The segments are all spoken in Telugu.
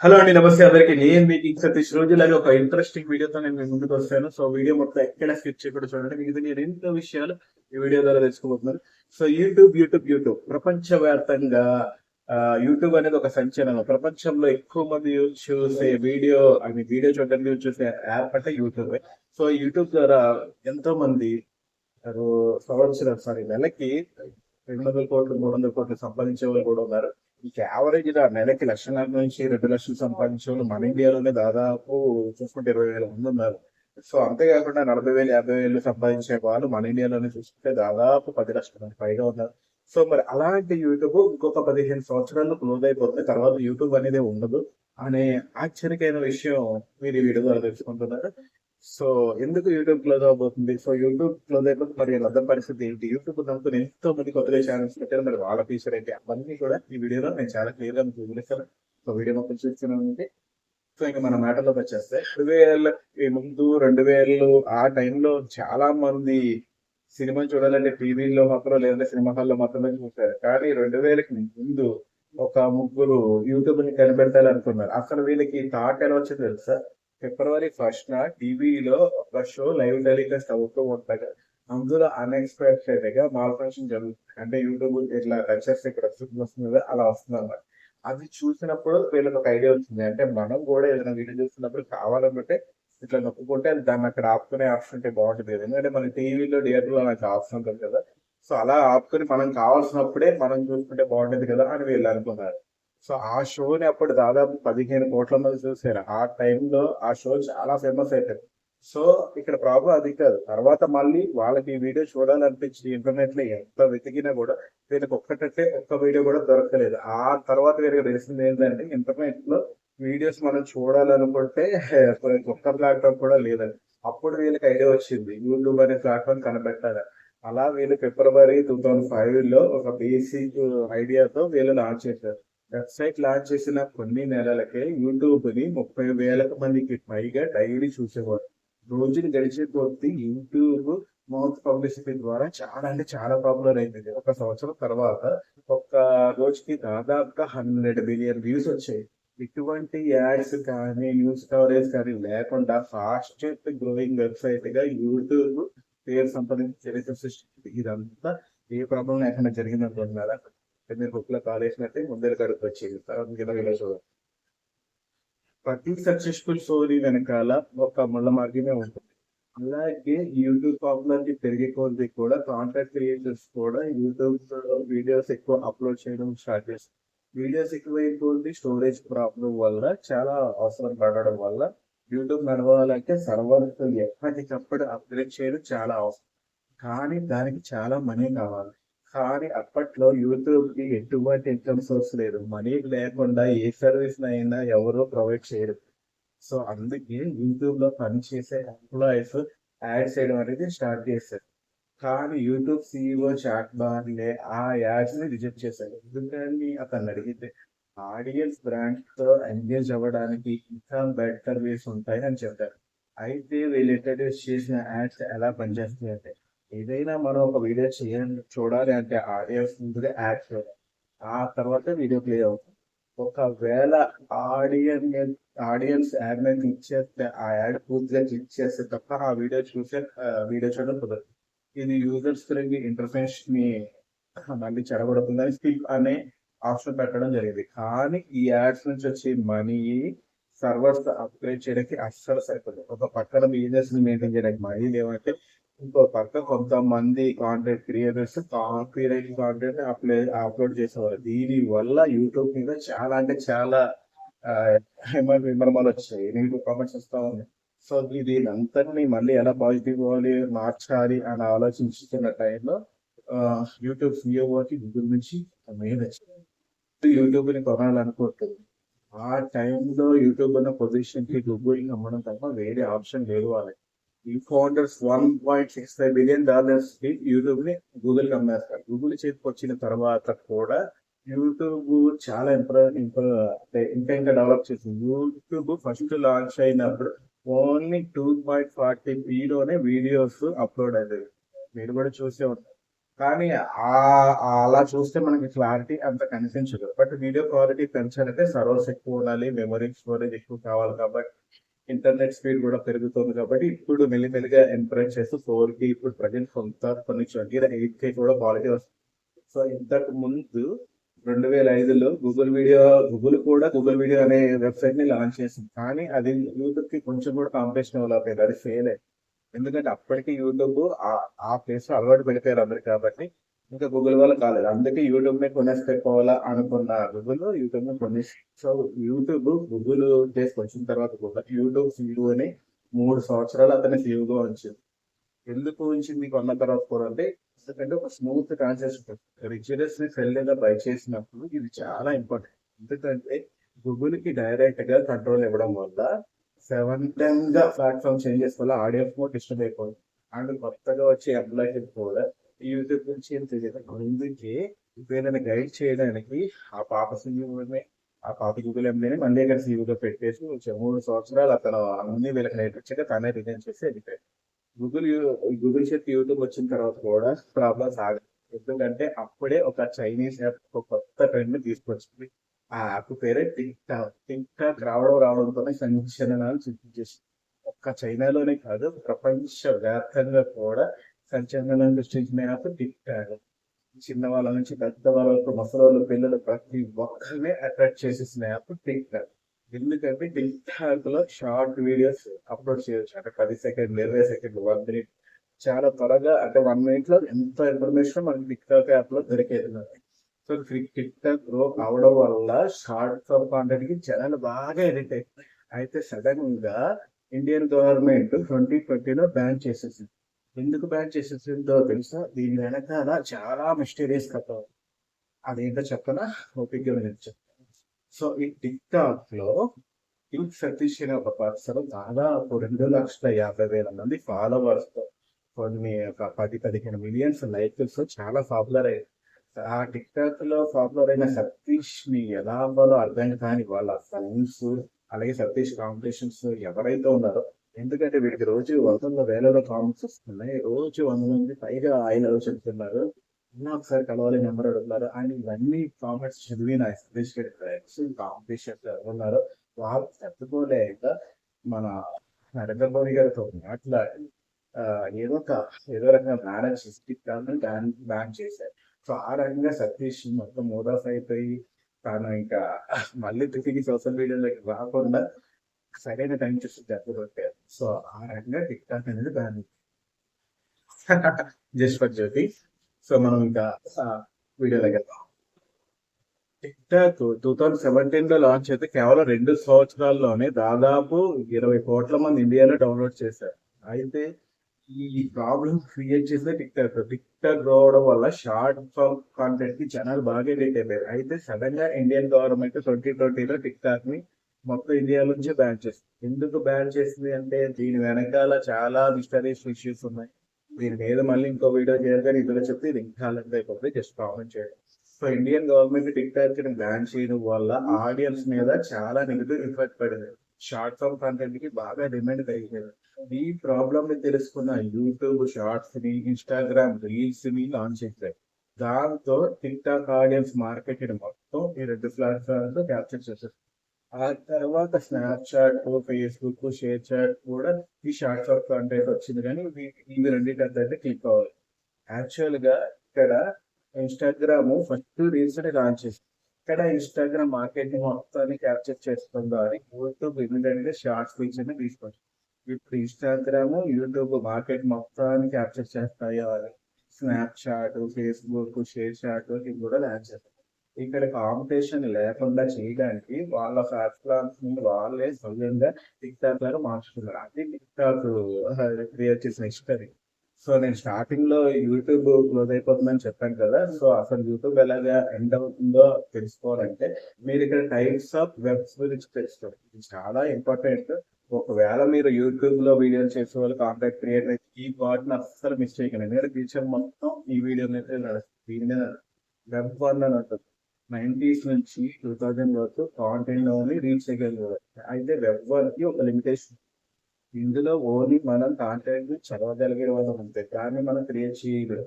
హలో అండి నమస్తే అందరికి. నేను మీకు సతీష్ రోజులాగా ఒక ఇంట్రెస్టింగ్ వీడియోతో నేను మీ ముందుకు వస్తాను. సో వీడియో మొత్తం ఎక్కడ స్కిప్ చేయకుండా చూడండి. మీకు నేను ఎన్నో విషయాలు ఈ వీడియో ద్వారా తెలుసుకోబోతున్నాను సో యూట్యూబ్ యూట్యూబ్ యూట్యూబ్ ప్రపంచవ్యాప్తంగా ఆ, యూట్యూబ్ అనేది ఒక సంచలనం. ప్రపంచంలో ఎక్కువ మంది చూసే వీడియో అని వీడియో చూడడానికి యూజ్ చూసే యాప్ అంటే యూట్యూబ్ సో యూట్యూబ్ ద్వారా ఎంతో మంది సంవత్సరం సారీ నెలకి రెండు వందల కోట్లు మూడు వందల కోట్లు సంపాదించే వాళ్ళు కూడా ఉన్నారు. యావరేజ్గా నెలకి లక్షల నుంచి రెండు లక్షలు సంపాదించే వాళ్ళు మన ఇండియాలోనే దాదాపు చూసుకుంటే ఇరవై వేల మంది ఉన్నారు. సో అంతేకాకుండా నలభై వేలు యాభై వేలు సంపాదించే వాళ్ళు మన ఇండియాలోనే చూసుకుంటే దాదాపు పది లక్షల మంది పైగా ఉన్నారు. సో మరి అలాంటి యూట్యూబ్ ఇంకొక పదిహేను సంవత్సరాల్లో క్లోజ్ అయిపోతుంది తర్వాత యూట్యూబ్ అనేది ఉండదు అనే ఆశ్చర్యకరమైన విషయం మీరు ఈ వీడియో ద్వారా తెలుసుకుంటున్నారు. సో ఎందుకు యూట్యూబ్ క్లోజ్ అవబోతుంది? సో యూట్యూబ్ క్లోజ్ అయిపోతే మరి అర్థం పరిస్థితి ఏంటి? యూట్యూబ్ నమ్ముకుని ఎంతో మంది కొత్తగా ఛానల్స్ పెట్టారు. మరి వాళ్ళ ఫీచర్ ఏంటి? అవన్నీ కూడా ఈ వీడియోలో నేను చాలా క్లియర్గా మీకు వివరిస్తాను. సో వీడియో మొత్తం చూస్తున్నానంటే సో ఇంకా మన మ్యాటర్లోకి వచ్చేస్తే రెండు వేల ఈ ముందు రెండు వేలు ఆ టైంలో చాలా మంది సినిమా చూడాలంటే టీవీలో మాత్రం లేదంటే సినిమా హాల్లో మాత్రమే చూస్తారు కానీ రెండు వేలకి ముందు ఒక ముగ్గురు యూట్యూబ్ని కనిపెట్టాలనుకున్నారు. అసలు వీళ్ళకి థాట్ ఎలా వచ్చింది తెలుసా? ఫిబ్రవరి ఫస్ట్ నా టీవీలో ఒక షో లైవ్ టెలికాస్ట్ అవుతూ ఉంటాగా అందులో అన్ఎక్స్పెక్టెడ్గా మాల్ ఫంక్షన్ జరుగుతుంది. అంటే యూట్యూబ్ ఇట్లా టచ్ ఇక్కడ వస్తుంది కదా, అలా వస్తుంది అనమాట అది చూసినప్పుడు వీళ్ళకి ఒక ఐడియా వచ్చింది. అంటే మనం కూడా ఏదైనా వీడియో చూస్తున్నప్పుడు కావాలనుకుంటే ఇట్లా నొప్పుకుంటే దాన్ని అక్కడ ఆపుకునే ఆప్షన్ ఉంటే బాగుంటుంది ఎందుకంటే మన టీవీలో థియేటర్లో నాకు ఆప్షన్ ఉంటుంది కదా. సో అలా ఆపుకొని మనం కావాల్సినప్పుడే మనం చూసుకుంటే బాగుంటుంది కదా అని వీళ్ళు అనుకున్నారు. సో ఆ షోని అప్పుడు దాదాపు పదిహేను కోట్ల మంది చూసారు. ఆ టైంలో ఆ షో చాలా ఫేమస్ అయిపోయింది. సో ఇక్కడ ప్రాబ్లం అది కాదు. తర్వాత మళ్ళీ వాళ్ళకి ఈ వీడియో చూడాలనిపించి ఇంటర్నెట్లో ఎంత వెతికినా కూడా వీళ్ళకి ఒక్కటంటే ఒక్క వీడియో కూడా దొరకలేదు. ఆ తర్వాత వీళ్ళకి తెలిసింది ఏంటంటే ఇంటర్నెట్లో వీడియోస్ మనం చూడాలనుకుంటే ఒక్క ప్లాట్ఫామ్ కూడా లేదండి. అప్పుడు వీళ్ళకి ఐడియా వచ్చింది. యూట్యూబ్ అనే ప్లాట్ఫామ్ కనిపెట్టాలి అలా వీళ్ళు ఫిబ్రవరి టూ థౌసండ్ ఫైవ్లో ఒక బేసిక్ ఐడియాతో వీళ్ళు లాంచ్ చేశారు. వెబ్సైట్ లాంచ్ చేసిన కొన్ని నెలలకే యూట్యూబ్ని ముప్పై వేలకు మందికి పైగా డైలీ చూసేవారు. రోజులు గడిచే కొద్దీ యూట్యూబ్ మౌత్ పబ్లిసిటీ ద్వారా చాలా అంటే చాలా పాపులర్ అయింది ఒక సంవత్సరం తర్వాత ఒక రోజుకి దాదాపుగా హండ్రెడ్ బిలియన్ వ్యూస్ వచ్చాయి. ఇటువంటి యాడ్స్ కానీ న్యూస్ కవరేజ్ కానీ లేకుండా ఫాస్టెస్ట్ గ్రోయింగ్ వెబ్సైట్గా యూట్యూబ్ పేరు సంపాదించి చరిత్ర సృష్టించింది. ఇదంతా ఏ ప్రాబ్లం లేకుండా జరిగింది అనుకుంటున్నారా మీరు బుక్లో కాల్ వేసినట్టే ముందర కడుపు వచ్చేది తర్వాత చూడండి ప్రతి సక్సెస్ఫుల్ స్టోరీ వెనకాల ఒక ముళ్ళ మార్గమే ఉంటుంది. అలాగే యూట్యూబ్ పాపులారిటీ పెరిగే కొద్ది కూడా కాంటెంట్ క్రియేటర్స్ కూడా యూట్యూబ్ వీడియోస్ ఎక్కువ అప్లోడ్ చేయడం స్టార్ట్ చేస్తారు. వీడియోస్ ఎక్కువ అయిపోతుంది స్టోరేజ్ ప్రాబ్లం వల్ల చాలా అవసరం పడడం వల్ల యూట్యూబ్ నడవాలంటే సర్వర్స్ ఎప్పటికప్పుడు అప్గ్రేడ్ చేయడం చాలా అవసరం. కానీ దానికి చాలా మనీ కావాలి. కానీ అప్పట్లో యూట్యూబ్కి ఎటువంటి ఇన్కమ్ సోర్స్ లేదు. మనీ లేకుండా ఏ సర్వీస్ అయినా ఎవరో ప్రొవైడ్ చేయరు. సో అందుకే యూట్యూబ్లో పనిచేసే ఎంప్లాయీస్ యాడ్ చేయడం అనేది స్టార్ట్ చేశారు. కానీ యూట్యూబ్ సిఇఓ చాట్ బార్లే ఆ యాడ్స్ని రిజెక్ట్ చేశారు. ఎందుకని అతను అడిగితే ఆడియన్స్ బ్రాండ్తో ఎంగేజ్ అవ్వడానికి ఇంకా బెటర్ వేస్ ఉంటాయి అని చెప్పారు. అయితే వీళ్ళు ఇంట్రడ్యూస్ చేసిన యాడ్స్ ఎలా పనిచేస్తాయి అంటే ఏదైనా మనం ఒక వీడియో చేయండి చూడాలి అంటే ఆడియన్స్ ముందుగా యాడ్ చేయాలి. ఆ తర్వాత వీడియో ప్లే అవుతుంది. ఒకవేళ ఆడియన్స్ ఆడియన్స్ యాడ్ మీద క్లిక్ చేస్తే ఆ యాడ్ పూర్తిగా క్లిక్ చేస్తే తప్ప ఆ వీడియో చూసే వీడియో చూడడం కుదరదు. ఇది యూజర్స్ ఫ్రెండ్లీ ఇంటర్ఫేస్ని మళ్ళీ చెడగొడుతుందని స్కిప్ అనే ఆప్షన్ పెట్టడం జరిగింది. కానీ ఈ యాడ్స్ నుంచి వచ్చే మనీ సర్వర్స్ అప్గ్రేడ్ చేయడానికి అస్సలు సరిపోదు. ఒక పక్కన బిజినెస్ని మెయింటైన్ చేయడానికి మనీ లేవంటే ఇంకో పక్క కొంతమంది content creators copyright content apply upload చేసేవారు. దీని వల్ల యూట్యూబ్ మీద చాలా అంటే చాలా విమర్మలు వచ్చాయి. నేను కామెంట్స్ వస్తా ఉంది సో దీని అంతటిని మళ్ళీ ఎలా పాజిటివ్ అవ్వాలి మార్చాలి అని ఆలోచించుతున్న టైంలో యూట్యూబ్ సిఓకి గూగుల్ నుంచి మెయిల్ వచ్చింది. యూట్యూబ్ని కొనాలనుకుంటుంది ఆ టైంలో యూట్యూబ్ ఉన్న పొజిషన్కి గూగుల్ అమ్మడం తప్ప వేరే ఆప్షన్ లేదు వాళ్ళకి. ఈ founders one point six five billion డాలర్స్కి యూట్యూబ్ని గూగుల్కి అమ్మేస్తారు. గూగుల్ చేతికి వచ్చిన తర్వాత కూడా యూట్యూబ్ చాలా ఇంప్రూవ్ ఇంప్రూవ్ ఇంకా ఇంకా డెవలప్ చేసింది. యూట్యూబ్ ఫస్ట్ లాంచ్ అయినప్పుడు ఓన్లీ టూ పాయింట్ ఫార్టీ పీలోనే వీడియోస్ అప్లోడ్ అయ్యేది మీరు కూడా చూసే ఉంటారు. కానీ ఆ అలా చూస్తే మనకి క్లారిటీ అంత కనిపించదు. బట్ వీడియో క్వాలిటీ పెంచాలంటే సర్వర్స్ ఎక్కువ ఉండాలి మెమరీ స్టోరేజ్ ఎక్కువ కావాలి కాబట్టి ఇంటర్నెట్ స్పీడ్ కూడా పెరుగుతుంది కాబట్టి ఇప్పుడు మెల్లిమెల్లిగా ఎంకరేజ్ చేస్తూ ఫోర్కి ఇప్పుడు ప్రజెంట్ కొంత కొన్ని ట్వంటీ ఎయిట్కి కూడా క్వాలిటీ వస్తుంది. సో ఇంతకు ముందు రెండు వేల ఐదులో గూగుల్ వీడియో గూగుల్ కూడా గూగుల్ వీడియో అనే వెబ్సైట్ని లాంచ్ చేసింది. కానీ అది యూట్యూబ్కి కొంచెం కూడా కాంపిటీషన్ అవ్వలేదు అది ఫెయిల్ అయింది. ఎందుకంటే అప్పటికి యూట్యూబ్ ఆ- ఆ ప్లేస్లో అలవాటు పడిపోయారు అందరు కాబట్టి ఇంకా గూగుల్ వల్ల కాలేదు. అందుకే యూట్యూబ్ని కొనేసుకోవాలా అనుకున్న గూగుల్ యూట్యూబ్ని కొనేసి సో యూట్యూబ్ గూగుల్ చేసి వచ్చిన తర్వాత కూడా యూట్యూబ్ సీఈఓ అని మూడు సంవత్సరాలు అతని సీఈఓగా ఉంచింది. ఎందుకు ఉంచింది కొన్న తర్వాత కూడా అంటే ఎందుకంటే ఒక స్మూత్ ట్రాన్సాక్షన్ రిచర్స్ని సెల్ లేదా బై చేసినప్పుడు ఇది చాలా ఇంపార్టెంట్ ఎందుకంటే గూగుల్కి డైరెక్ట్గా కంట్రోల్ ఇవ్వడం వల్ల సెవెన్ టైమ్గా ప్లాట్ఫామ్ చేంజ్ చేసుకోవాలి ఆడియో కూడా డిస్టర్బ్ అయిపోయింది అండ్ కొత్తగా వచ్చే ఎంప్లాయీస్ కూడా యూట్యూబ్ నుంచి ఏం తెలియదు. ఏదైనా గైడ్ చేయడానికి ఆ పాప సీఈఓని ఆ పాప గూగుల్ ఎంబీని మళ్ళీ ఇక్కడ సీఈఓగా పెట్టేసి మూడు సంవత్సరాలు అతను అన్ని వీళ్ళకి నేర్పించాక తనే రిజైన్ చేసి వెళ్ళిపోయాడు. గూగుల్ గూగుల్ చేతి యూట్యూబ్ వచ్చిన తర్వాత కూడా ప్రాబ్లమ్స్ ఆగదు ఎందుకంటే అప్పుడే ఒక చైనీస్ యాప్ ఒక కొత్త ట్రెండ్ తీసుకొచ్చింది. ఆ యాప్ పేరే టిక్ టాక్ టిక్ టాక్ రావడం రావడంతోనే సంచలనాలు సృష్టించేసి ఒక్క చైనాలోనే కాదు ప్రపంచ వ్యాప్తంగా కూడా సంచలనం సృష్టించిన యాప్ టిక్ టాక్ చిన్న వాళ్ళ నుంచి పెద్ద వాళ్ళ వరకు ముసలి పిల్లలు ప్రతి ఒక్కరిని అట్రాక్ట్ చేసేసిన యాప్ టిక్టాక్ ఎందుకంటే టిక్టాక్లో షార్ట్ వీడియోస్ అప్లోడ్ చేయొచ్చు. అంటే పది సెకండ్లు ఇరవై సెకండ్లు వన్ మినిట్. చాలా త్వరగా అంటే వన్ మినిట్లో ఎంత ఇన్ఫర్మేషన్ మనకి టిక్టాక్ యాప్లో దొరికేది సో టిక్ టాక్ గ్రో అవడం వల్ల షార్ట్ ఫామ్ కాంటెంట్కి జనాలు బాగా ఎడిట్ అయితే సడన్గా ఇండియన్ గవర్నమెంట్ ట్వంటీ ట్వంటీలో బ్యాన్ చేసేసింది. ఎందుకు బ్యాన్ చేసేసిందో తెలుసా? దీని వెనకాల చాలా మిస్టీరియస్ కథ అదేంటో చెప్పనా? ఓపిక చెప్తాను సో ఈ టిక్టాక్లో కింగ్ సతీష్ అనే ఒక పర్సన్ దాదాపు రెండు లక్షల యాభై వేల మంది ఫాలోవర్స్తో కొన్ని ఒక పది పదిహేను మిలియన్స్ లైక్స్ చాలా పాపులర్ అయ్యారు. ఆ టిక్టాక్లో పాపులర్ అయిన సతీష్ని ఎలా అవ్వాలో అర్థం కాని వాళ్ళ ఫ్రెండ్స్ అలాగే సతీష్ కాంపిటీషన్స్ ఎవరైతే ఉన్నారో ఎందుకంటే వీడికి రోజు వందల వేలలో కామెంట్స్ వస్తున్నాయి. రోజు వంద మంది పైగా ఆయన చెప్తున్నారు. ఒకసారి కలవాలి నెంబర్ అడుగుతున్నారు. ఆయన ఇవన్నీ కామెంట్స్ చదివిన సతీష్ గారి కాంపిటీషన్ ఉన్నారు వాళ్ళు తట్టుకోలేక మన నరేంద్ర మోడీ గారితో మాట్లాడి ఏదో ఒక ఏదో రకంగా మేనేజ్ చేసి బ్యాన్ బ్యాన్ చేశారు. సో ఆ రకంగా సతీష్ మొత్తం మోదాస్ అయిపోయి తాను ఇంకా మళ్ళీ తిరిగి సోషల్ మీడియాలోకి రాకుండా సరైన టైం చూసి జరగబట్టారు సో ఆ రకంగా టిక్ టాక్ అనేది దాన్ని జస్ట్ ఫర్ జ్యోతి. సో మనం ఇంకా వీడియో దగ్గర టిక్ టాక్ టూ థౌజండ్ సెవెంటీన్లో లాంచ్ అయితే కేవలం రెండు సంవత్సరాల్లోనే దాదాపు ఇరవై కోట్ల మంది ఇండియాలో డౌన్లోడ్ చేశారు. అయితే ఈ ప్రాబ్లమ్ క్రియేట్ చేసింది టిక్ టాక్ టిక్ టాక్ రావడం వల్ల షార్ట్ ఫామ్ కాంటెంట్కి జనాలు బాగా ఎడిట్ అయిపోయారు. అయితే సడన్గా ఇండియన్ గవర్నమెంట్ ట్వంటీ ట్వంటీలో టిక్ టాక్ని మొత్తం ఇండియా నుంచి బ్యాన్ చేస్తుంది ఎందుకు బ్యాన్ చేసింది అంటే దీని వెనకాల చాలా మిస్టరీస్ ఇష్యూస్ ఉన్నాయి. దీని మీద మళ్ళీ ఇంకో వీడియో చేయాలి కానీ ఇందులో చెప్తే ఇది ఇంకా లెంత్ అయిపోతుంది. జస్ట్ కామెంట్ చేయడం. సో ఇండియన్ గవర్నమెంట్ టిక్ టాక్ని బ్యాన్ చేయడం వల్ల ఆడియన్స్ మీద చాలా నెగిటివ్ ఎఫెక్ట్ పడింది. షార్ట్ ఫామ్ కంటెంట్కి బాగా డిమాండ్ పెరిగింది. ఈ ప్రాబ్లమ్ని తెలుసుకున్న యూట్యూబ్ షార్ట్స్ని ఇన్స్టాగ్రామ్ రీల్స్ని లాంచ్ చేశాయి. దాంతో టిక్ టాక్ ఆడియన్స్ మార్కెట్ మొత్తం ఈ రెండు ప్లాట్ఫామ్స్లో క్యాప్చర్ చేశారు. ఆ తర్వాత Snapchat Facebook ShareChat కూడా ఈ షార్ట్ షార్ట్ కంటెంట్ వచ్చింది. కానీ ఇవి- రెండింటి అంటే క్లిక్ అవ్వాలి. యాక్చువల్గా ఇక్కడ ఇన్స్టాగ్రామ్ ఫస్ట్ రీల్స్ లాంచ్ చేసింది. ఇక్కడ ఇన్స్టాగ్రామ్ మార్కెట్ మొత్తాన్ని క్యాప్చర్ చేస్తుందో అని యూట్యూబ్ ఏంటంటే షార్ట్స్ ఫీచర్ని తీసుకొచ్చింది. ఇప్పుడు ఇన్స్టాగ్రామ్ యూట్యూబ్ మార్కెట్ మొత్తాన్ని క్యాప్చర్ చేస్తాయో. అని Snapchat Facebook ShareChat ఇవి కూడా లాంచ్ చేస్తారు ఇక్కడ కాంపిటీషన్ లేకుండా చేయడానికి వాళ్ళ ప్లాట్ఫామ్స్ని వాళ్ళే స్వయంగా టిక్ టాక్ లాగా మార్చుకున్నారు అది టిక్ టాక్ క్రియేట్ చేసిన హిస్టరీ సో నేను స్టార్టింగ్లో యూట్యూబ్ క్లోజ్ అయిపోతుందని చెప్పాను కదా. సో అసలు యూట్యూబ్ ఎలాగా ఎండ్ అవుతుందో తెలుసుకోవాలంటే మీరు ఇక్కడ టైప్స్ ఆఫ్ వెబ్స్ గురించి తెలుసుకోవాలి ఇది చాలా ఇంపార్టెంట్ ఒకవేళ మీరు యూట్యూబ్లో వీడియోలు చేసే వాళ్ళు కాంటాక్ట్ క్రియేట్ అయితే ఈ పార్ట్ అస్సలు మిస్ చేయకండి ఎందుకంటే ఫ్యూచర్ మొత్తం ఈ వీడియో మీద నడుస్తుంది. దీని మీద వెబ్ వన్ అని ఉంటుంది. నైన్టీస్ నుంచి టూ థౌజండ్ వరకు కాంటెంట్ ఓన్లీ రీచ్ చేయగలిగారు అయితే వెబ్ వన్ ఒక లిమిటేషన్ ఇందులో ఓన్లీ మనం కాంటెంట్ చదవగలిగే వాళ్ళం అంతే. దాన్ని మనం క్రియేట్ చేయలేదు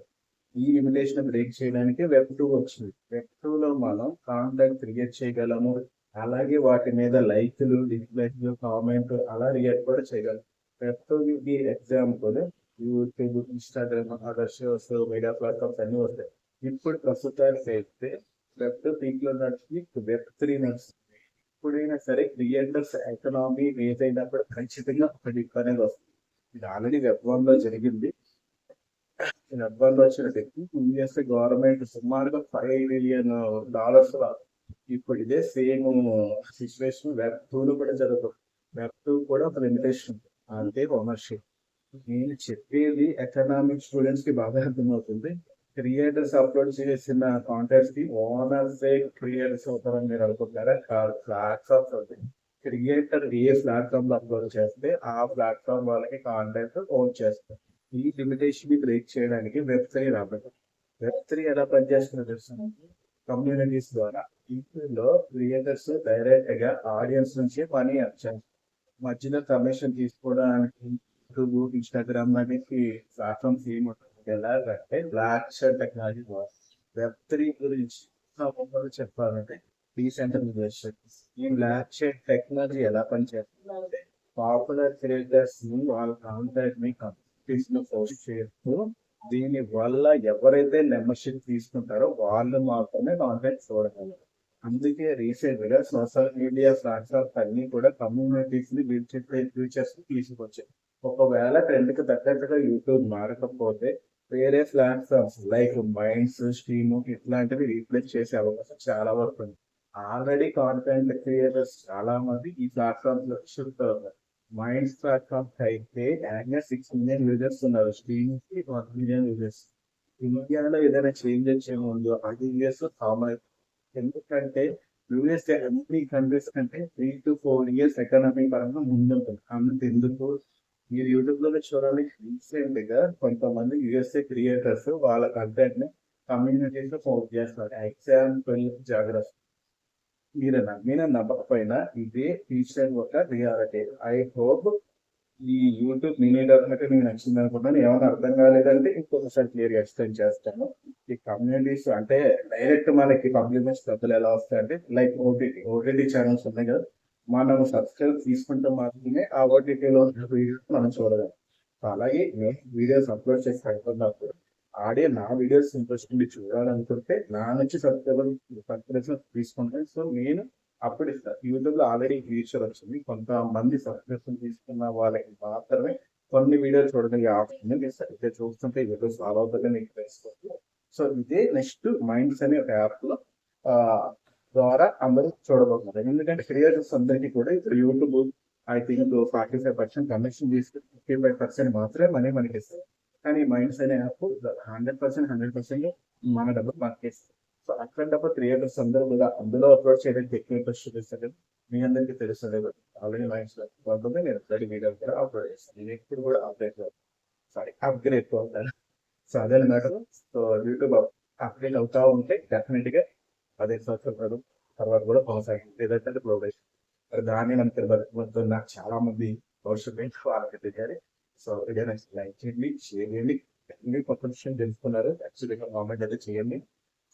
ఈ లిమిటేషన్ బ్రేక్ చేయడానికి వెబ్ టూ వచ్చింది. వెబ్ టూలో మనం కాంటెంట్ క్రియేట్ చేయగలము. అలాగే వాటి మీద లైక్లు డిస్లైక్లు కామెంట్ అలా రియాక్ట్ కూడా చేయగలం. Web two example YouTube Instagram other shows media platforms అన్నీ వస్తాయి. ఇప్పుడు ప్రస్తుతానికి అయితే వెబ్ టూ పీక్ నడిచి వెబ్ త్రీ నడుస్తుంది ఎప్పుడైనా సరే క్రియేటర్స్ ఎకనామీ రేజ్ అయినప్పుడు ఖచ్చితంగా ఒక డిప్ అనేది వస్తుంది. ఇది ఆల్రెడీ వెబ్ వన్లో జరిగింది. వెబ్ వన్లో వచ్చిన డిప్ చేస్తే గవర్నమెంట్ సుమారుగా ఫైవ్ మిలియన్ డాలర్స్ ఇప్పుడు ఇదే సేమ్ సిచ్యువేషన్ వెబ్ టూ కూడా జరుగుతుంది. వెబ్ టూ కూడా ఒక లిమిటేషన్ అంతే ఓనర్షిప్ నేను చెప్పేది ఎకనామిక్ స్టూడెంట్స్కి బాగా అర్థమవుతుంది. క్రియేటర్స్ అప్లోడ్ చేసిన కాంటెంట్స్కి ఓనర్స్ క్రియేటర్స్ అవుతారని మీరు అనుకుంటారా కాదు. ప్లాట్ఫామ్స్ అవుతాయి క్రియేటర్ ఏ ప్లాట్ఫామ్లో అప్లోడ్ చేస్తే ఆ ప్లాట్ఫామ్ వాళ్ళకి కాంటెంట్ ఓన్ చేస్తారు. ఈ లిమిటేషన్ని బ్రేక్ చేయడానికి వెబ్ త్రీ రాబట్టి వెబ్ త్రీ ఎలా పనిచేస్తుందో తెలుసు? కమ్యూనిటీస్ ద్వారా. ఇంట్లో క్రియేటర్స్ డైరెక్ట్గా ఆడియన్స్ నుంచి మనీ వచ్చారు మధ్యలో కమిషన్ తీసుకోవడానికి యూట్యూబ్ ఇన్స్టాగ్రామ్ లాంటి ప్లాట్ఫామ్స్ ఏమి ఎలాగంటే blockchain technology web three గురించి చెప్పాలంటే డీసెంట్రలైజేషన్. ఈ బ్లాక్ షర్ట్ టెక్నాలజీ ఎలా పనిచేస్తుందంటే పాపులర్ క్రియేటర్స్ని వాళ్ళ కాంటాక్ట్ని కంపెనీస్ పోస్ట్ చేస్తూ దీని వల్ల ఎవరైతే మెంబర్షిప్ తీసుకుంటారో వాళ్ళు మాత్రమే కాంటాక్ట్ చూడగలరు అందుకే రీసెంట్గా సోషల్ మీడియా ప్లాట్ఫామ్స్ అన్ని కూడా కమ్యూనిటీస్ని బిల్డ్ చేసే ఫ్యూచర్స్ తీసుకొచ్చాయి ఒకవేళ ట్రెండ్కి తగ్గట్టుగా యూట్యూబ్ మారకపోతే వేరే ప్లాట్ఫామ్స్ లైక్ మైండ్స్ స్ట్రీమ్ ఇట్లాంటివి రీప్లేస్ చేసే అవకాశం చాలా వరకు ఉంది. ఆల్రెడీ కాంటెంట్ క్రియేటర్స్ చాలా మంది ఈ ప్లాట్ఫామ్స్లో షిఫ్ట్ అవుతారు. మైండ్స్ ప్లాట్ఫామ్స్ అయితే ఏకంగా సిక్స్ మిలియన్ యూజర్స్ ఉన్నారు. స్ట్రీమ్కి వన్ మిలియన్ యూజర్స్ ఇండియాలో ఏదైనా చేంజ్ వచ్చే ముందు అది యూఎస్లో కామన్ ఎందుకంటే యూఎస్ అన్ని కంట్రీస్ కంటే three to four years economy పరంగా ముందుంటుంది. అందుకు ఎందుకు మీరు యూట్యూబ్లో చూడాలి రీసెంట్గా కొంతమంది యుఎస్ఏ క్రియేటర్స్ వాళ్ళ కంటెంట్ని కమ్యూనిటీస్లో పోస్ట్ చేస్తారు. ఎగ్జాంపుల్ జాగ్రత్త. మీరు నమ్మిన నమ్మకపోయినా ఇదే టీచర్ ఒక రియాలిటీ. ఐ హోప్ ఈ యూట్యూబ్ మినీ డెవలప్మెంట్ నేను నచ్చింది అనుకుంటాను ఏమైనా అర్థం కాలేదంటే ఇంకొకసారి క్లియర్గా ఎక్స్ప్లెయిన్ చేస్తాను. ఈ కమ్యూనిటీస్ అంటే డైరెక్ట్ మనకి పబ్లిక్ డబ్బులు ఎలా వస్తాయంటే లైక్ ఓటీటీ. ఓటీటీ ఛానల్స్ ఉన్నాయి కదా. మనం సబ్స్క్రైబ్ తీసుకుంటే మాత్రమే ఆ ఓటీటీలో వీడియోస్ మనం చూడగలం. అలాగే నేను వీడియోస్ అప్లోడ్ చేసి అయిపోయినప్పుడు ఆడే నా వీడియోస్ ఇంట్రెస్ట్ ఉండి చూడాలనుకుంటే నా నుంచి సబ్స్క్రైబర్ సబ్స్క్రిప్షన్ తీసుకుంటాను సో నేను అప్పుడు ఇస్తాను యూట్యూబ్లో ఆల్రెడీ ఫీచర్ వచ్చింది. కొంతమంది సబ్స్క్రిప్షన్ తీసుకున్న వాళ్ళకి మాత్రమే కొన్ని వీడియోలు చూడడానికి ఆప్షన్ ఇస్తాను ఇదే చూస్తుంటే వీడియో ఫాలో అవుతుందని నేను తెలుసుకోవచ్చు సో ఇదే నెక్స్ట్ మైండ్స్ అనే ఒక యాప్లో ద్వారా అందరూ చూడబోతున్నారు. ఎందుకంటే క్రియేటర్స్ అందరికీ కూడా ఇప్పుడు YouTube I think forty five percent commission తీసుకుని ఫిఫ్టీ ఫైవ్ పర్సెంట్ మాత్రమే మనీ మనకి ఇస్తారు కానీ మైండ్స్ అనే app hundred percent hundred percent మన డబ్బులు మనకి ఇస్తారు సో అట్లాంటప్పుడు క్రియేటర్స్ అందరూ కూడా అందులో అప్లోడ్ చేయడానికి ఎక్కువ ఇంట్రెస్ట్ చూపిస్తారు. మీ అందరికీ తెలుస్తుంది. ఆల్రెడీ మైండ్స్ ఉంటుంది. నేను ఆల్రెడీ వీడియో కూడా అప్లోడ్ చేస్తాను నేను ఎప్పుడు కూడా అప్డేట్ సారీ అప్గ్రేడ్ అవుతాను. సో అదే మ్యాటర్ సో యూట్యూబ్ అప్డేట్ అవుతా ఉంటే డెఫినెట్గా పదిహేను సంవత్సరాల తర్వాత కూడా కొనసాగింది. ఏదంటే ప్రోగ్రెస్. మరి దాన్ని మనం తిరుపతి నాకు చాలా మంది భవిష్యత్తు ఏంటి వాళ్ళకి తెలియాలి. సో ఇదే లైక్ చేయండి షేర్ చేయండి. అన్ని కొత్త విషయం తెలుసుకున్నారు. యాక్చువల్గా గవర్నమెంట్ అయితే చేయండి.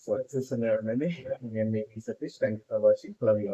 సో ఎక్సెస్ వచ్చేస్తున్నాయి నేను మీ Satish. Thank you for watching. Love you